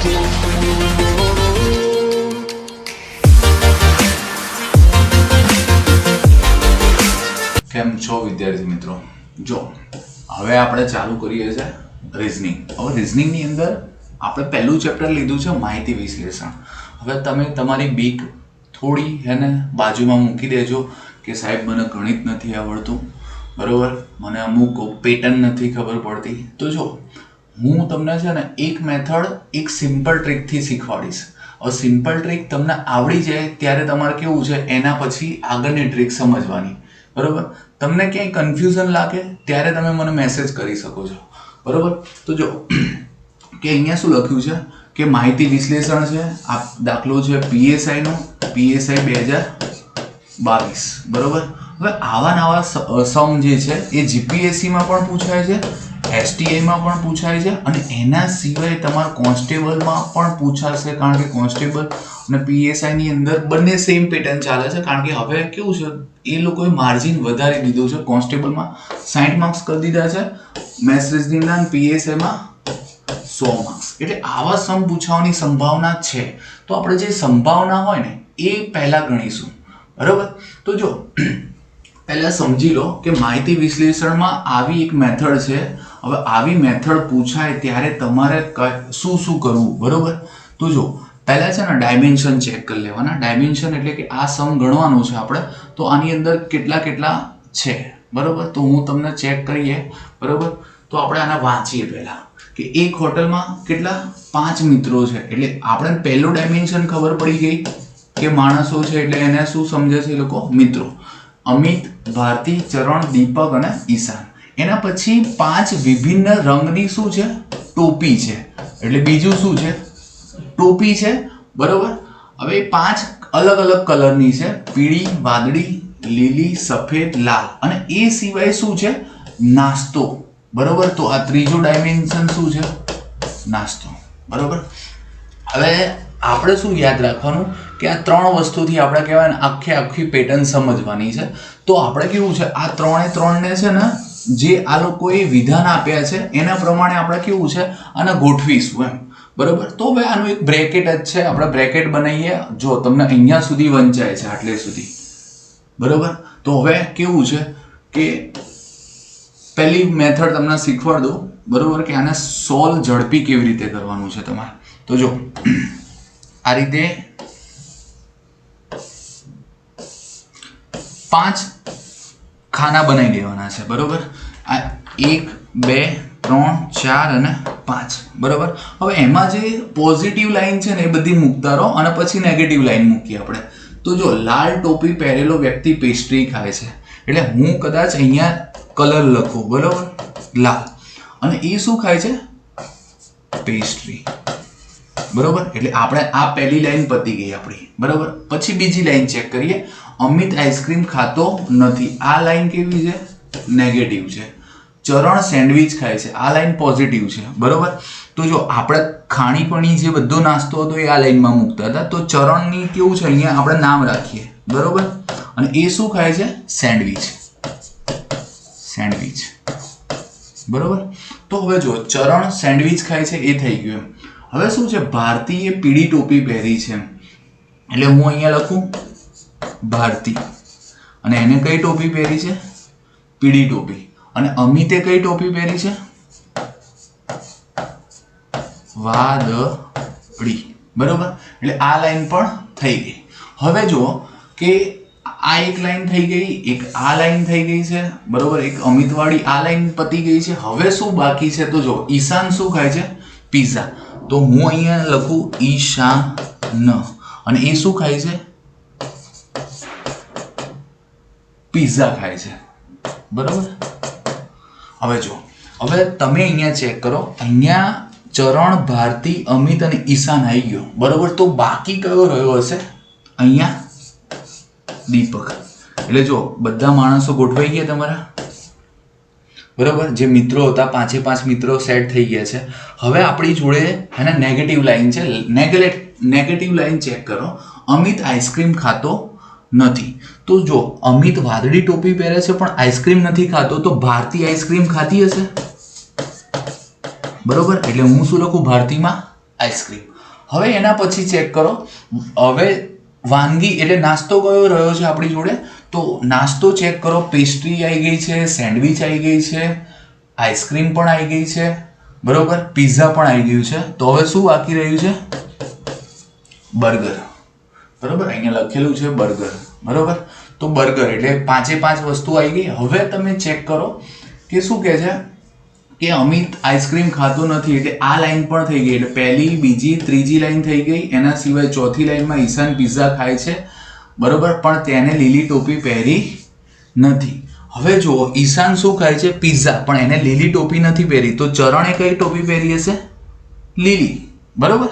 કેમ છો વિદ્યાર્થી મિત્રો? જો, હવે આપણે ચાલુ કરીએ છીએ રિઝનિંગ હવે રિઝનિંગની અંદર આપણે પહેલું ચેપ્ટર લીધું છે માહિતી વિશ્લેષણ. હવે તમે તમારી બીક થોડી હેને બાજુમાં મૂકી દેજો કે સાહેબ, મને ગણિત નથી આવડતું. બરાબર? મને અમુક પેટર્ન નથી ખબર પડતી. તો જો હું તમને છે ને એક મેથડ એક સિમ્પલ ટ્રીકથી શીખવાડીશ. હવે સિમ્પલ ટ્રીક તમને આવડી જાય ત્યારે તમારે કેવું છે, એના પછી આગળની ટ્રીક સમજવાની. બરાબર? તમને ક્યાંય કન્ફ્યુઝન લાગે ત્યારે તમે મને મેસેજ કરી શકો છો. બરાબર? તો જો, કે અહીંયા શું લખ્યું છે? કે માહિતી વિશ્લેષણ છે, આ દાખલો છે પીએસઆઈ નો પીએસઆઈ બે હજાર બાવીસ. બરાબર? હવે આવા નવા સમ જે છે, એ જીપીએસસીમાં પણ પૂછાય છે. એસટીઆઈમાં પણ પૂછાય છે અને એના સિવાય તમારા કોન્સ્ટેબલમાં પણ પૂછાશે, કારણ કે કોન્સ્ટેબલ અને પીએસઆઈની અંદર બંને સેમ પેટર્ન ચાલે છે. કારણ કે હવે કેવું છે, એ લોકોએ માર્જિન વધારી દીધું છે કોન્સ્ટેબલમાં. સાઠ માર્ક્સ કરી દીધા છે મેસેજની અંદર પીએસઆઈમાં સો માર્ક્સ એટલે આવા સમ પૂછાવાની સંભાવના છે. તો આપણે જે સંભાવના હોય ને, એ પહેલાં ગણીશું. બરાબર? તો જો, પહેલાં સમજી લો કે માહિતી વિશ્લેષણમાં આવી એક મેથડ છે હવે આવી મેથડ પૂછાય ત્યારે તમારે શું શું કરવું, બરોબર? તો જો, પહેલાં છે ને ડાયમેન્શન ચેક કરી લેવાના. ડાયમેન્શન એટલે કે આ સમ ગણવાનું છે આપણે, તો આની અંદર કેટલા કેટલા છે, બરાબર? તો હું તમને ચેક કરીએ, બરાબર? તો આપણે આને વાંચીએ પહેલાં કે એક હોટલમાં કેટલા? પાંચ મિત્રો છે. એટલે આપણે પહેલું ડાયમેન્શન ખબર પડી ગઈ કે માણસો છે એટલે એને શું સમજે છે એ લોકો? મિત્રો. અમિત, ભારતી, ચરણ, દીપક અને ઈશાન. એના પછી પાંચ વિભિન્ન રંગની શું છે? ટોપી છે. એટલે બીજું શું છે? ટોપી છે. બરોબર? હવે પાંચ અલગ અલગ કલરની છે. પીળી, વાદળી, લીલી, સફેદ, લાલ. અને એ સિવાય શું છે? નાસ્તો. બરોબર? તો આ ત્રીજું ડાયમેન્શન શું છે? નાસ્તો. બરોબર? હવે આપણે શું યાદ રાખવાનું? કે આ ત્રણ વસ્તુથી આપણે કહેવાય ને આખે આખી પેટર્ન સમજવાની છે. તો આપણે કેવું છે? આ ત્રણે ત્રણને છે ને જે આ લોકોએ વિધાન આપ્યા છે, એના પ્રમાણે આપણે કેવું છે અને ગોઠવીશું એમ. બરોબર? તો હવે આનું એક બ્રેકેટ જ છે, આપણે બ્રેકેટ બનાવીએ. જો તમને અહીંયા સુધી વંચાય છે, આટલે સુધી. બરોબર? તો હવે કેવું છે કે પહેલી મેથડ તમને શીખવાડ દઉં. બરોબર? કે આને સોલ્વ ઝડપી કેવી રીતે કરવાનું છે તમારે. તો જો, આ રીતે પાંચ ખાના બનાવી દેવાના છે, બરોબર? આ એક, બે, ત્રણ, ચાર અને પાંચ, બરોબર? હવે એમાં જે પોઝિટિવ લાઈન છે ને એ બધી મૂકતા રહો અને પછી નેગેટિવ લાઈન મૂકીએ આપણે. તો જો લાલ ટોપી પહેરેલો વ્યક્તિ પેસ્ટ્રી ખાય છે, એટલે હું કદાચ અહીંયા કલર લખું, બરાબર? લાલ. અને એ શું ખાય છે? પેસ્ટ્રી બરોબર? એટલે આપણે આ પહેલી લાઈન પતી ગઈ આપણી, બરાબર? પછી બીજી લાઈન ચેક કરીએ. અમિત આઈસ્ક્રીમ ખાતો નથી. આ લાઈન કેવી છે? નેગેટિવ છે. ચરણ સેન્ડવિચ ખાય છે. આ લાઈન પોઝિટિવ છે. બરોબર? તો જો આપણે ખાણીપણી જે બધો નાસ્તો હતો એ આ લાઈનમાં મૂકતા હતા, તો ચરણની કેવું છે? અહીંયા આપણે નામ રાખીએ. બરોબર? અને એ શું ખાય છે? સેન્ડવિચ. સેન્ડવિચ. બરોબર? તો હવે જો, ચરણ સેન્ડવિચ ખાય છે એ થઈ ગયું હવે શું છે? ભારતીય પીળી ટોપી પહેરી છે. એટલે હું અહીંયા લખું ભારતી. અને એને કઈ ટોપી પહેરી છે? પીળી ટોપી. અને અમિતે કઈ ટોપી પહેરી છે? વાદળી. બરોબર? એટલે આ લાઈન પણ થઈ ગઈ. હવે જુઓ કે આ એક લાઈન થઈ ગઈ, એક આ લાઈન થઈ ગઈ છે, બરોબર? એક અમિતવાળી આ લાઈન પતી ગઈ છે. હવે શું બાકી છે? તો જો ઈશાન શું ખાય છે? પીઝા. તો હું અહીંયા લખું ઈશાન. અને એ શું ખાય છે? પીઝા ખાય છે. બરોબર? હવે જો હવે તમે અહીંયા ચેક કરો. અહીંયા ચરણ, ભારતી, અમિત અને ઈશાન આવી ગયો. બરાબર? તો બાકી કયો રહ્યો હશે? અહીંયા દીપક. એટલે જો બધા માણસો ગોઠવાઈ ગયા તમારા? બરાબર? જે મિત્રો હતા, પાંચે પાંચ મિત્રો સેટ થઈ ગયા છે. હવે આપણી જોડે એના નેગેટિવ લાઈન છે. નેગેટિવ લાઈન ચેક કરો. અમિત આઈસ્ક્રીમ ખાતો નથી. તો જો અમિત વાદળી ટોપી પહેરે છે પણ આઈસ્ક્રીમ નથી ખાતો, તો ભારતી આઈસ્ક્રીમ ખાતી હશે? બરોબર? એટલે હું શું લખું? ભારતીમાં આઈસ્ક્રીમ. હવે એના પછી ચેક કરો. હવે વાનગી એટલે નાસ્તો કયો રહ્યો છે આપણી જોડે? તો નાસ્તો ચેક કરો. પેસ્ટ્રી આવી ગઈ છે, સેન્ડવિચ આવી ગઈ છે, આઈસ્ક્રીમ પણ આવી ગઈ છે, બરોબર? પિઝા પણ આવી ગયું છે. તો હવે શું બાકી રહ્યું છે? બર્ગર. બરોબર? અહીંયા લખેલું છે બર્ગર. બરોબર? તો બર્ગર એટલે પાંચે પાંચ વસ્તુ આવી ગઈ. હવે તમે ચેક કરો કે શું કહે છે? કે અમિત આઈસ્ક્રીમ ખાતો નથી. એટલે આ લાઈન પણ થઈ ગઈ. એટલે પહેલી, બીજી, ત્રીજી લાઈન થઈ ગઈ. એના સિવાય ચોથી લાઈનમાં ઈશાન પિઝા ખાય છે. બરોબર? પણ તેને લીલી ટોપી પહેરી નથી. હવે જુઓ, ઈશાન શું ખાય છે? પિઝા પણ એને લીલી ટોપી નથી પહેરી. તો ચરણે કઈ ટોપી પહેરી હશે? લીલી. બરોબર?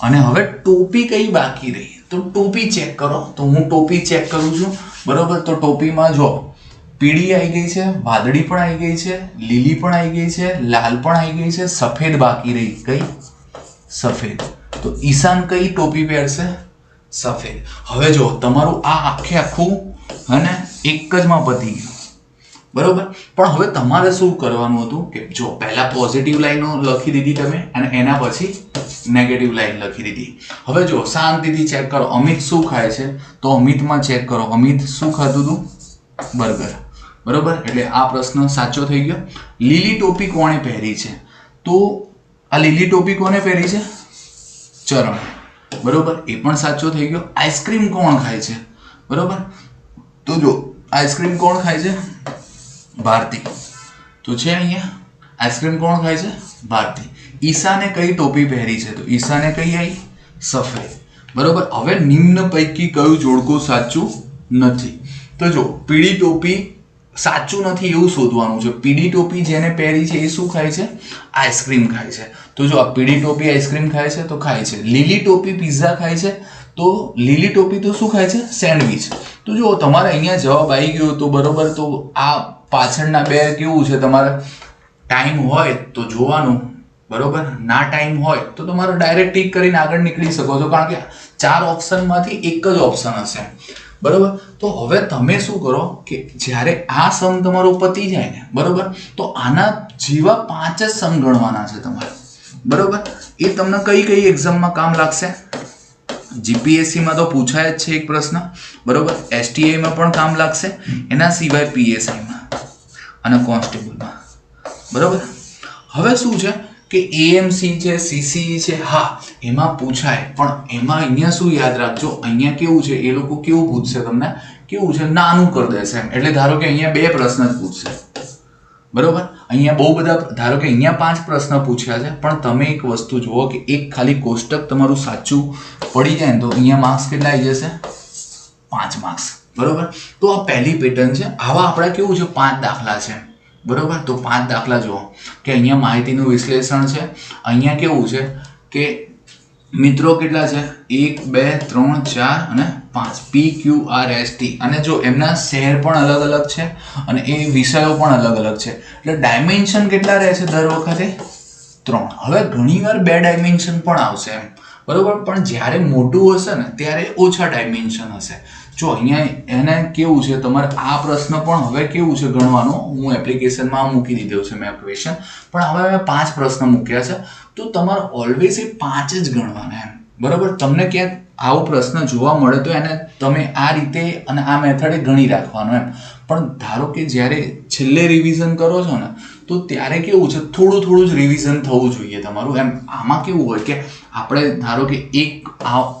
અને હવે ટોપી કઈ બાકી રહી? તો ટોપી ચેક કરો. તો હું ટોપી ચેક કરું છું. બરોબર? તો ટોપીમાં જો પીળી આવી ગઈ છે, વાદળી પણ આવી ગઈ છે, લીલી પણ આવી ગઈ છે, લાલ પણ આવી ગઈ છે, સફેદ બાકી રહી કઈ સફેદ. તો ઈશાન કઈ ટોપી પહેરશે? સફેદ. હવે જો, તમારું આ આખે આખું હે એક જ માં પતી ગયું. બરોબર? પણ હવે તમારે શું કરવાનું હતું કે જો, પહેલા પોઝિટિવ લાઈનો લખી દીધી તમે અને એના પછી નેગેટિવ લાઈન લખી દીધી. હવે જો શાંતિથી ચેક કરો. અમિત શું ખાય છે? તો અમિતમાં ચેક કરો. અમિત, શું ખાધું હતું બર્ગર. બરોબર? એટલે આ પ્રશ્ન સાચો થઈ ગયો. લીલી ટોપી કોણે પહેરી છે? તો આ લીલી ટોપી કોને પહેરી છે? ચરણ. બરોબર? એ પણ સાચો થઈ ગયો. આઈસ્ક્રીમ કોણ ખાય છે? બરોબર? તો જો આઈસ્ક્રીમ કોણ ખાય છે? ભારતી. તો છે અહીંયા. આઈસ્ક્રીમ કોણ ખાય છે? ભારતી. ઈશાને કઈ ટોપી પહેરી છે? તો ઈશાને કઈ આવી સફેદ. બરોબર? હવે નિમ્ન પૈકી કયું જોડકું સાચું નથી? તો જો, પીળી ટોપી સાચું નથી એવું શોધવાનું છે. પીળી ટોપી જેને પહેરી છે, એ શું ખાય છે? આઈસ્ક્રીમ ખાય છે. તો જો આ પીળી ટોપી આઈસ્ક્રીમ ખાય છે, તો ખાય છે. લીલી ટોપી પિઝા ખાય છે, તો લીલી ટોપી તો શું ખાય છે? સેન્ડવિચ. તો જો તમારે અહીંયા જવાબ આવી ગયો તો બરોબર. તો આ પાછળના બે કેવું છે? તમારે ટાઈમ હોય તો જોવાનું. બરોબર? ના ટાઈમ હોય તો તમારે ડાયરેક્ટ ટીક કરીને આગળ નીકળી શકો છો. કારણ કે ચાર ઓપ્શનમાંથી એક જ ઓપ્શન હશે. બરોબર? તો હવે તમે શું કરો કે જ્યારે આ સમ તમારો પતી જાય ને, બરોબર? તો આના જેવા પાંચ જ સમ ગણવાના છે તમારે. બરોબર? એ તમને કઈ કઈ એક્ઝામમાં કામ લાગશે? જીપીએસસીમાં તો પૂછાય જ છે એક પ્રશ્ન. બરોબર? એસટીઆઈમાં પણ કામ લાગશે. એના સિવાય પીએસઆઈમાં અને કોન્સ્ટેબલમાં બરોબર? હવે શું છે? કે એએમસી છે સીસીઈ છે, હા, એમાં પૂછાય. પણ એમાં અહીંયા શું યાદ રાખજો, અહીંયા કેવું છે, એ લોકો કેવું પૂછશે તમને? કેવું છે? નાનું કરી દેશે એટલે ધારો કે અહીંયા બે પ્રશ્ન જ પૂછશે. બરોબર? અહીંયા બહુ બધા ધારો કે અહીંયા પાંચ પ્રશ્ન પૂછ્યા છે, પણ તમે એક વસ્તુ જુઓ કે એક ખાલી કોષ્ટક તમારું સાચું પડી જાય ને તો અહીંયા માર્ક્સ કેટલા આવી જશે? પાંચ માર્ક્સ બરોબર? તો આ પહેલી પેટર્ન છે. આવા આપણા કેવું છે? પાંચ દાખલા છે. બરોબર? તો પાંચ દાખલા જુઓ. કે અહીંયા માહિતીનું વિશ્લેષણ છે. અહીંયા કેવું છે કે મિત્રો કેટલા છે? એક, બે, ત્રણ, ચાર અને પાંચ. P Q R S T અને જો એમના શહેર પણ અલગ અલગ છે અને એ વિષયો પણ અલગ અલગ છે. એટલે ડાયમેન્શન કેટલા રહેશે દર વખતે? ત્રણ. હવે ઘણીવાર બે ડાયમેન્શન પણ આવશે એમ. બરોબર? પણ જ્યારે મોટું હશે ને, ત્યારે ઓછા ડાયમેન્શન હશે. જો અહીંયા એને કેવું છે, તમારે આ પ્રશ્ન પણ હવે કેવું છે ગણવાનો? હું એપ્લિકેશનમાં મૂકી દીધો છે મેં ક્વેશ્ચન પણ હવે મેં પાંચ પ્રશ્ન મૂક્યા છે. તો તમારે ઓલવેઝ એ પાંચ જ ગણવાના એમ. બરાબર? તમને ક્યાંક આવો પ્રશ્ન જોવા મળે તો એને તમે આ રીતે અને આ મેથડે ગણી રાખવાનો એમ. પણ ધારો કે જ્યારે છેલ્લે રિવિઝન કરો છો ને, તો ત્યારે કેવું છે? થોડું થોડું જ રિવિઝન થવું જોઈએ તમારું. એમ આમાં કેવું હોય કે આપણે ધારો કે એક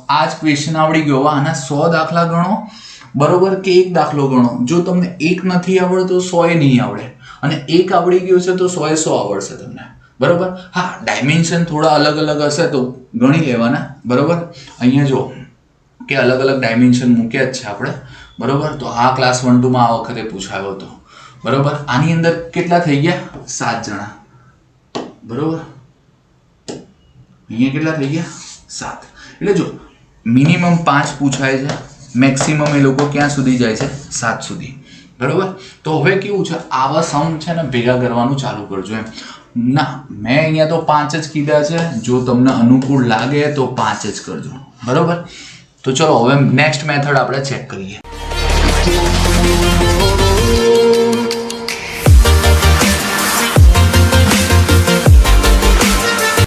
આ જ ક્વેશ્ચન આવડી ગયો. આના સો દાખલા ગણો. બરોબર? કે એક દાખલો ગણો. જો તમને એક નથી આવડતો, સો એ નહીં આવડે. અને એક આવડી ગયો છે તો સો એ સો આવડશે તમને. બરોબર? હા ડાયમેન્શન થોડા અલગ અલગ હશે તો ગણી લેવાના, બરોબર? અહીંયા જો કે અલગ અલગ ડાયમેન્શન મૂક્યા જ છે આપણે, બરોબર? તો આ ક્લાસ વન ટુમાં આ વખતે પૂછાયો હતો, બરોબર? આની અંદર કેટલા થઈ ગયા? સાત જણા, બરોબર? અહીંયા કેટલા થઈ ગયા? સાત. એટલે જો મિનિમમ પાંચ પૂછાય છે મેક્સિમમ એ લોકો ક્યાં સુધી જાય છે? સાત સુધી, બરોબર? તો હવે કેવું છે? આવા સમ છે ને ભેગા કરવાનું ચાલુ કરજો એમ. ના, મેં અહીંયા તો પાંચ જ કીધા છે. જો તમને અનુકૂળ લાગે તો પાંચ જ કરજો. બરોબર? તો ચલો, હવે નેક્સ્ટ મેથડ આપણે ચેક કરીએ.